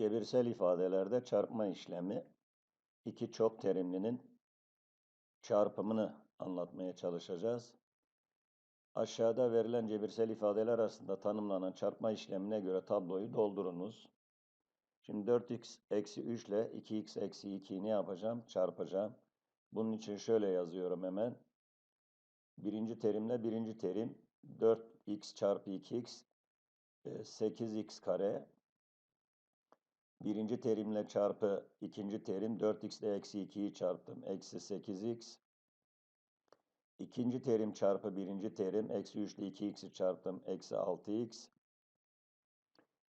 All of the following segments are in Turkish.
Cebirsel ifadelerde çarpma işlemi iki çok terimlinin çarpımını anlatmaya çalışacağız. Aşağıda verilen cebirsel ifadeler arasında tanımlanan çarpma işlemine göre tabloyu doldurunuz. Şimdi 4x eksi 3 ile 2x eksi 2'yi ne yapacağım? Çarpacağım. Bunun için şöyle yazıyorum hemen. Birinci terimle birinci terim 4x çarpı 2x 8x kare Birinci terimle çarpı ikinci terim 4x ile eksi 2'yi çarptım. Eksi 8x. İkinci terim çarpı birinci terim. Eksi 3 ile 2x'i çarptım. Eksi 6x.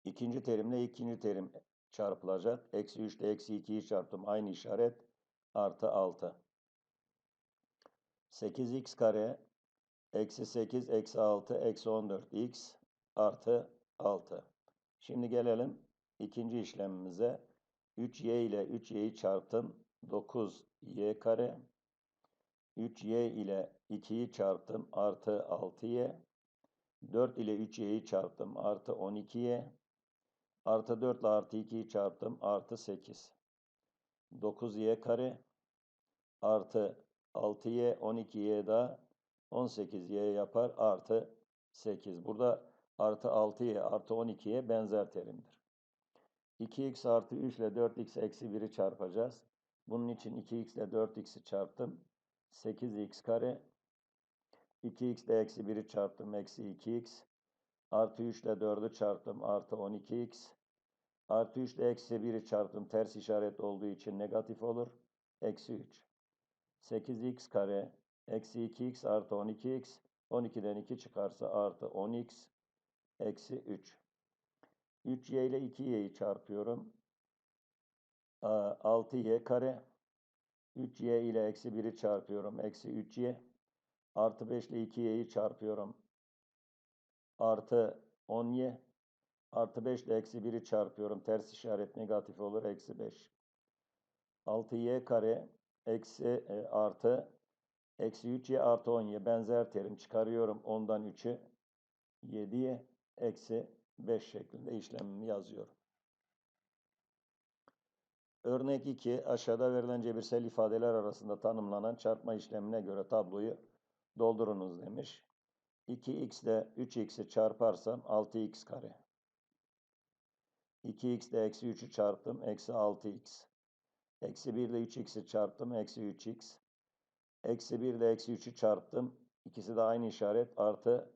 İkinci terimle ikinci terim çarpılacak. Eksi 3 ile eksi 2'yi çarptım. Aynı işaret. Artı 6. 8x kare. Eksi 8 eksi 6 eksi 14x artı 6. Şimdi gelelim İkinci işlemimize 3y ile 3y'yi çarptım 9y kare. 3y ile 2'yi çarptım artı 6y. 4 ile 3y'yi çarptım artı 12y. Artı 4 ile artı 2'yi çarptım artı 8. 9y kare artı 6y 12y da 18y yapar artı 8. Burada artı 6y artı 12'ye benzer terimdir. 2x artı 3 ile 4x eksi 1'i çarpacağız. Bunun için 2x ile 4x'i çarptım. 8x kare. 2x ile eksi 1'i çarptım. Eksi 2x. Artı 3 ile 4'ü çarptım. Artı 12x. Artı 3 ile eksi 1'i çarptım. Ters işaret olduğu için negatif olur. Eksi 3. 8x kare. Eksi 2x artı 12x. 12'den 2 çıkarsa artı 10x. Eksi 3. 3y ile 2y'yi çarpıyorum. 6y kare. 3y ile eksi 1'i çarpıyorum. Eksi 3y. Artı 5 ile 2y'yi çarpıyorum. Artı 10y. Artı 5 ile eksi 1'i çarpıyorum. Ters işaret negatif olur. Eksi 5. 6y kare. Eksi e, artı. Eksi 3y artı 10y. Benzer terim çıkarıyorum. 10'dan 3'ü. 7y. Eksi 5 şeklinde işlemimi yazıyorum. Örnek 2. Aşağıda verilen cebirsel ifadeler arasında tanımlanan çarpma işlemine göre tabloyu doldurunuz demiş. 2x ile 3x'i çarparsam 6x kare. 2x ile eksi 3'ü çarptım. Eksi 6x. Eksi 1 ile 3x'i çarptım. Eksi 3x. Eksi 1 ile eksi 3'ü çarptım. İkisi de aynı işaret. Artı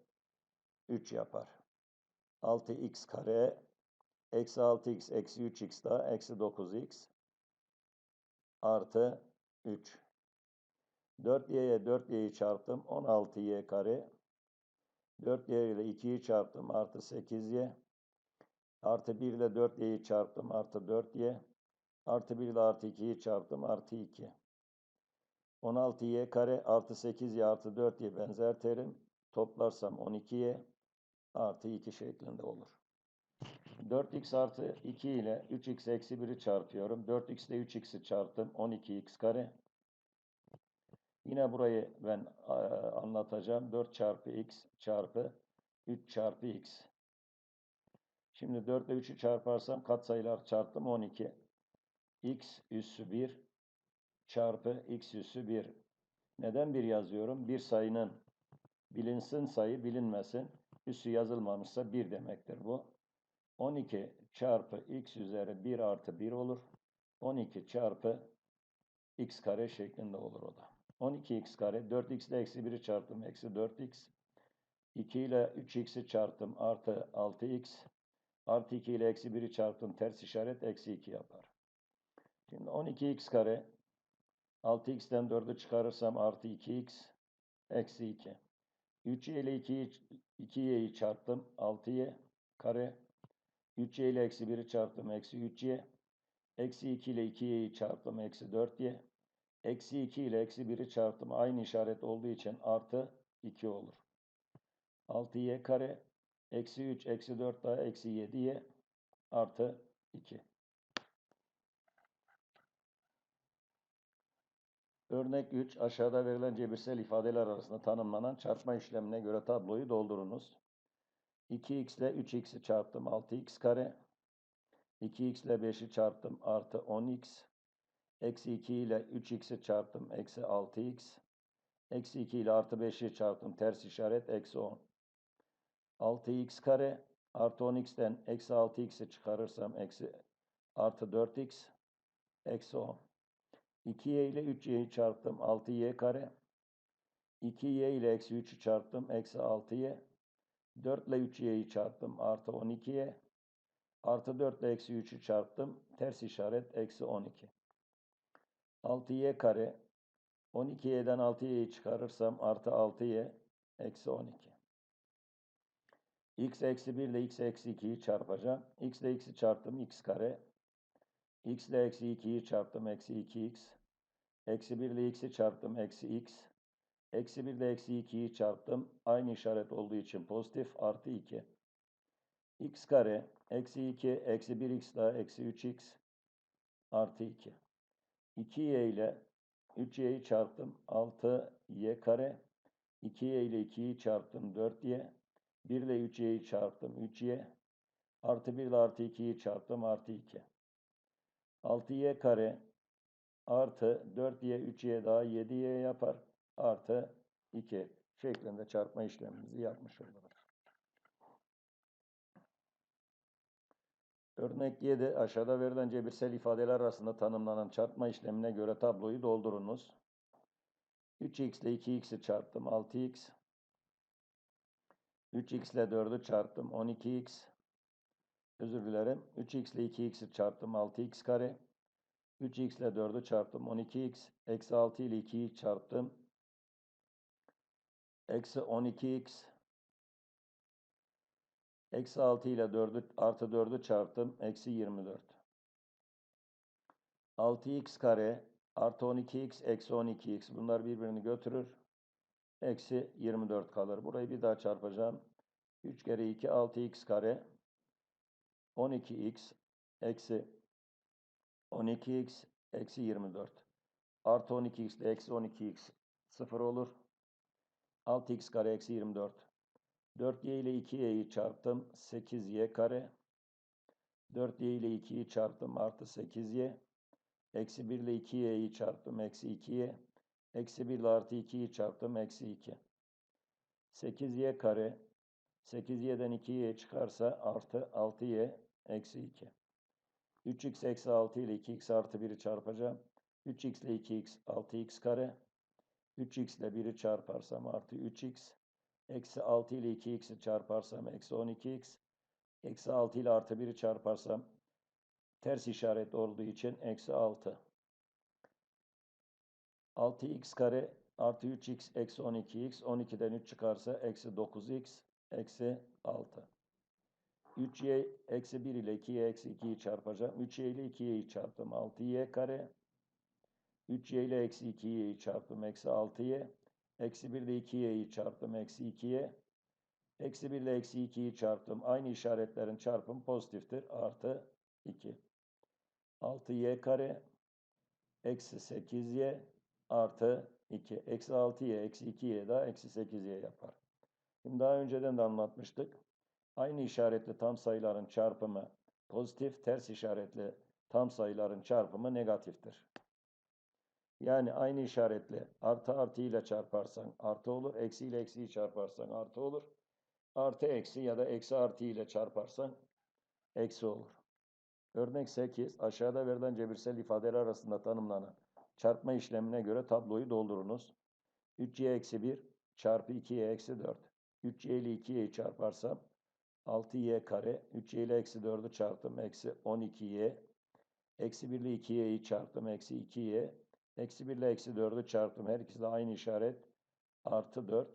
3 yapar. 6x kare eksi 6x eksi 3x daha eksi 9x artı 3. 4y'ye 4y'yi çarptım 16y kare. 4y ile 2'yi çarptım artı 8y. Artı 1 ile 4y'yi çarptım artı 4y. Artı 1 ile artı 2'yi çarptım artı 2. 16y kare artı 8y artı 4y benzer terim. Toplarsam 12y artı 2 şeklinde olur. 4x artı 2 ile 3x eksi 1'i çarpıyorum. 4x ile 3x'i çarptım. 12x kare. Yine burayı ben anlatacağım. 4 çarpı x çarpı 3 çarpı x. Şimdi 4 ile 3'ü çarparsam katsayılar çarptım 12. x üssü 1 çarpı x üssü 1. Neden 1 yazıyorum? Bir sayının bilinsin sayı bilinmesin üssü yazılmamışsa 1 demektir bu. 12 çarpı x üzeri 1 artı 1 olur. 12 çarpı x kare şeklinde olur o da. 12x kare 4x ile eksi 1'i çarptım eksi 4x. 2 ile 3x'i çarptım artı 6x. Artı 2 ile eksi 1'i çarptım ters işaret eksi 2 yapar. Şimdi 12x kare 6x'ten 4'ü çıkarırsam artı 2x eksi 2. 3y ile 2'yi 2y'yi çarptım. 6y kare. 3y ile eksi 1'i çarptım. Eksi 3y. Eksi 2 ile 2y'yi çarptım. Eksi 4y. Eksi 2 ile eksi 1'i çarptım. Aynı işaret olduğu için artı 2 olur. 6y kare. Eksi 3, eksi 4 daha eksi 7y artı 2. Örnek 3. Aşağıda verilen cebirsel ifadeler arasında tanımlanan çarpma işlemine göre tabloyu doldurunuz. 2x ile 3x'i çarptım 6x kare. 2x ile 5'i çarptım artı 10x. Eksi 2 ile 3x'i çarptım eksi 6x. Eksi 2 ile artı 5'i çarptım ters işaret eksi 10. 6x kare artı 10x'ten eksi 6x'i çıkarırsam eksi artı 4x eksi 10. 2y ile 3y'yi çarptım 6y kare. 2y ile eksi 3'ü çarptım eksi 6y. 4 ile 3y'yi çarptım artı 12y. Artı 4 ile eksi 3'ü çarptım. Ters işaret eksi 12. 6y kare 12y'den 6y'yi çıkarırsam artı 6y eksi 12. x eksi 1 ile x eksi 2'yi çarpacağım. x ile x'i çarptım x kare. X ile eksi 2'yi çarptım eksi 2x. Eksi 1 ile x'i çarptım eksi x. Eksi 1 ile eksi 2'yi çarptım. Aynı işaret olduğu için pozitif artı 2. x kare eksi 2 eksi 1x daha eksi 3x artı 2. 2y ile 3y'yi çarptım 6y kare. 2y ile 2'yi çarptım 4y. 1 ile 3y'yi çarptım 3y. Artı 1 ile artı 2'yi çarptım artı 2. 6y kare artı 4y 3y daha 7y yapar. Artı 2 şeklinde çarpma işlemimizi yapmış oluruz. Örnek 7 aşağıda verilen cebirsel ifadeler arasında tanımlanan çarpma işlemine göre tabloyu doldurunuz. 3x ile 2x'i çarptım 6x. 3x ile 4'ü çarptım 12x. Özür dilerim. 3x ile 2x'i çarptım 6x kare. 3x ile 4'ü çarptım 12x. Eksi 6 ile 2'yi çarptım. Eksi 12x. Eksi 6 ile 4'ü artı 4'ü çarptım. Eksi 24. 6x kare artı 12x eksi 12x. Bunlar birbirini götürür. Eksi 24 kalır. Burayı bir daha çarpacağım. 3 kere 2 6x kare 12x eksi 12x eksi 24. Artı 12x ile eksi 12x 0 olur. 6x kare eksi 24. 4y ile 2y'yi çarptım. 8y kare. 4y ile 2'yi çarptım. Artı 8y. Eksi 1 ile 2y'yi çarptım. Eksi 2y. Eksi 1 ile artı 2'yi çarptım. Eksi 2. 8y kare. 8y'den 2y çıkarsa artı 6y eksi 2. 3x eksi 6 ile 2x artı 1'i çarpacağım. 3x ile 2x 6x kare. 3x ile 1'i çarparsam artı 3x. Eksi 6 ile 2x'i çarparsam eksi 12x. Eksi 6 ile artı 1'i çarparsam ters işaret olduğu için eksi 6. 6x kare artı 3x eksi 12x. 12'den 3 çıkarsa eksi 9x eksi 6. 3y eksi 1 ile 2y eksi 2'yi çarpacağım. 3y ile 2y'yi çarptım. 6y kare. 3y ile eksi 2y'yi çarptım. Eksi 6y. Eksi 1 ile 2y'yi çarptım. Eksi 2y. Eksi 1 ile eksi 2'yi çarptım. Aynı işaretlerin çarpımı pozitiftir. Artı 2. 6y kare. Eksi 8y artı 2. Eksi 6y eksi 2y daha eksi 8y yapar. Şimdi daha önceden de anlatmıştık. Aynı işaretli tam sayıların çarpımı pozitif, ters işaretli tam sayıların çarpımı negatiftir. Yani aynı işaretli artı artı ile çarparsan artı olur, eksi ile eksiyi çarparsan artı olur. Artı eksi ya da eksi artı ile çarparsan eksi olur. Örnek 8. Aşağıda verilen cebirsel ifadeler arasında tanımlanan çarpma işlemine göre tabloyu doldurunuz. 3y eksi 1 çarpı 2y eksi 4. 3y ile 2y'yi çarparsam 6y kare. 3y ile eksi 4'ü çarptım. Eksi 12y. Eksi 1 ile 2y'yi çarptım. Eksi 2y. Eksi 1 ile eksi 4'ü çarptım. Her ikisi de aynı işaret. Artı 4.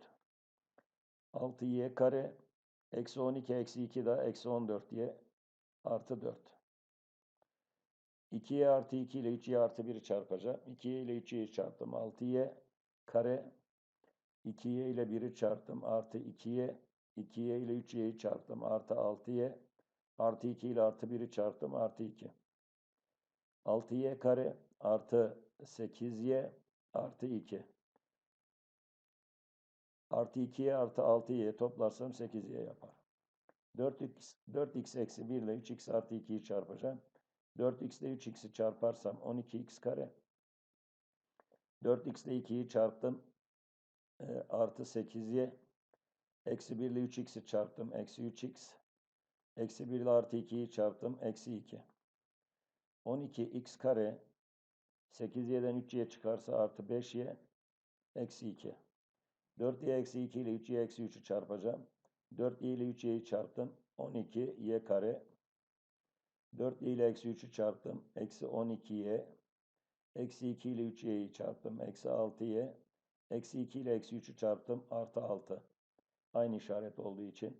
6y kare. Eksi 12 eksi 2 daha eksi 14y. Artı 4. 2y artı 2 ile 3y artı 1'i çarpacağım. 2y ile 3y'yi çarptım. 6y kare. 2y ile 1'i çarptım. Artı 2y. 2y ile 3y'yi çarptım. Artı 6y. Artı 2 ile artı 1'i çarptım. Artı 2. 6y kare artı 8y artı 2. Artı 2y artı 6y toplarsam 8y yapar. 4x, 4x eksi 1 ile 3x artı 2'yi çarpacağım. 4x ile 3x'i çarparsam 12x kare. 4x ile 2'yi çarptım. E, artı 8y. Eksi 1 ile 3x'i çarptım. Eksi 3x. Eksi 1 ile artı 2'yi çarptım. Eksi 2. 12x kare 8y'den 3y çıkarsa artı 5y eksi 2. 4y eksi 2 ile 3y eksi 3'ü çarpacağım. 4y ile 3y'yi çarptım. 12y kare. 4y ile eksi 3'ü çarptım. Eksi 12y. Eksi 2 ile 3y'yi çarptım. Eksi 6y. Eksi 2 ile eksi 3'ü çarptım. Artı 6. Aynı işaret olduğu için.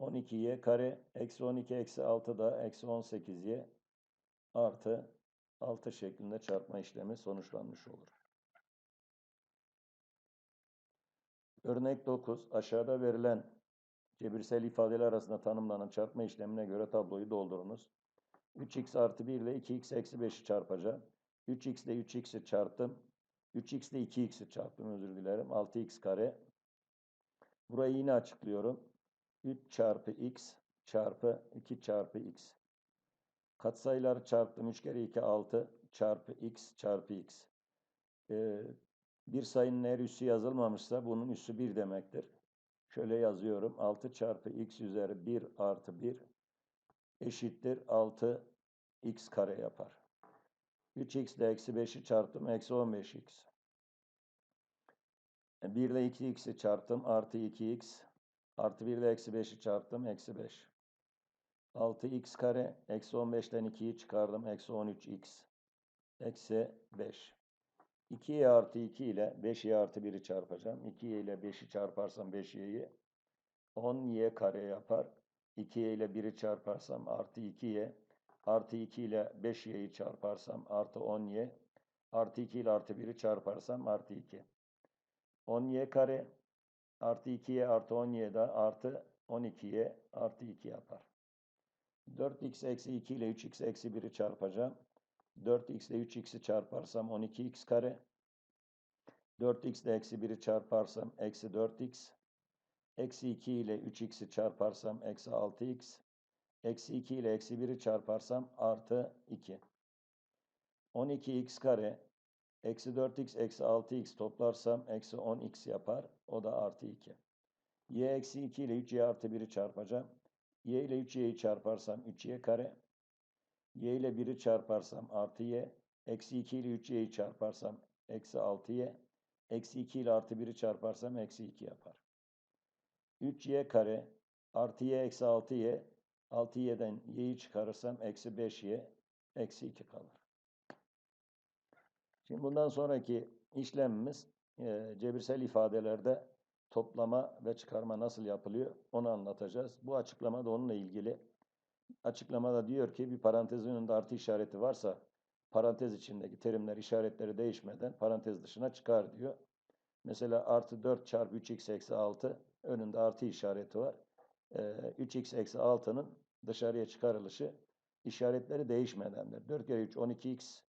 12y kare. Eksi 12 eksi 6 da eksi 18y. Artı 6 şeklinde çarpma işlemi sonuçlanmış olur. Örnek 9. Aşağıda verilen cebirsel ifadeler arasında tanımlanan çarpma işlemine göre tabloyu doldurunuz. 3x artı 1 ile 2x eksi 5'i çarpacağım. 3x ile 3x'i çarptım. 3x ile 2x'i çarptım özür dilerim. 6x kare. Burayı yine açıklıyorum. 3 çarpı x çarpı 2 çarpı x. Katsayıları çarptım. 3 kere 2 6 çarpı x çarpı x. Ee, bir sayının eğer üssü yazılmamışsa bunun üssü 1 demektir. Şöyle yazıyorum. 6 çarpı x üzeri 1 artı 1 eşittir 6 x kare yapar. 3x ile eksi 5'i çarptım. Eksi 15x. 1 ile 2x'i çarptım. Artı 2x. Artı 1 ile eksi 5'i çarptım. Eksi 5. 6x kare. Eksi 15'ten 2'yi çıkardım. Eksi 13x. Eksi 5. 2y artı 2 ile 5y artı 1'i çarpacağım. 2y ile 5'i çarparsam 5y'yi 10y kare yapar. 2y ile 1'i çarparsam artı 2y. Artı 2 ile 5y'yi çarparsam artı 10y. Artı 2 ile artı 1'i çarparsam artı 2. 10y kare artı 2y artı 10y da artı 12y artı 2 yapar. 4x eksi 2 ile 3x eksi 1'i çarpacağım. 4x ile 3x'i çarparsam 12x kare. 4x ile eksi 1'i çarparsam eksi 4x. Eksi 2 ile 3x'i çarparsam eksi 6x. Eksi 2 ile eksi 1'i çarparsam artı 2. 12x kare. Eksi 4x eksi 6x toplarsam eksi 10x yapar. O da artı 2. y eksi 2 ile 3y artı 1'i çarpacağım. y ile 3y'yi çarparsam 3y kare. y ile 1'i çarparsam artı y. Eksi 2 ile 3y'yi çarparsam eksi 6y. Eksi 2 ile artı 1'i çarparsam eksi 2 yapar. 3y kare artı y eksi 6y. 6y'den y'yi çıkarırsam eksi 5y eksi 2 kalır. Şimdi bundan sonraki işlemimiz e, cebirsel ifadelerde toplama ve çıkarma nasıl yapılıyor onu anlatacağız. Bu açıklama da onunla ilgili. Açıklamada diyor ki bir parantezin önünde artı işareti varsa parantez içindeki terimler işaretleri değişmeden parantez dışına çıkar diyor. Mesela artı 4 çarpı 3x eksi 6 önünde artı işareti var. Ee, 3x eksi 6'nın dışarıya çıkarılışı işaretleri değişmedendir. 4 kere 3 12x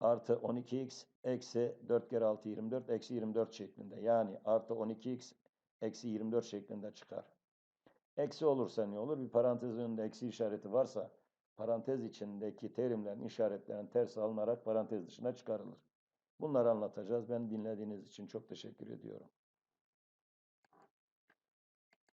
artı 12x eksi 4 kere 6 24 eksi 24 şeklinde. Yani artı 12x eksi 24 şeklinde çıkar. Eksi olursa ne olur? Bir parantez önünde eksi işareti varsa parantez içindeki terimlerin işaretlerin ters alınarak parantez dışına çıkarılır. Bunları anlatacağız. Ben dinlediğiniz için çok teşekkür ediyorum.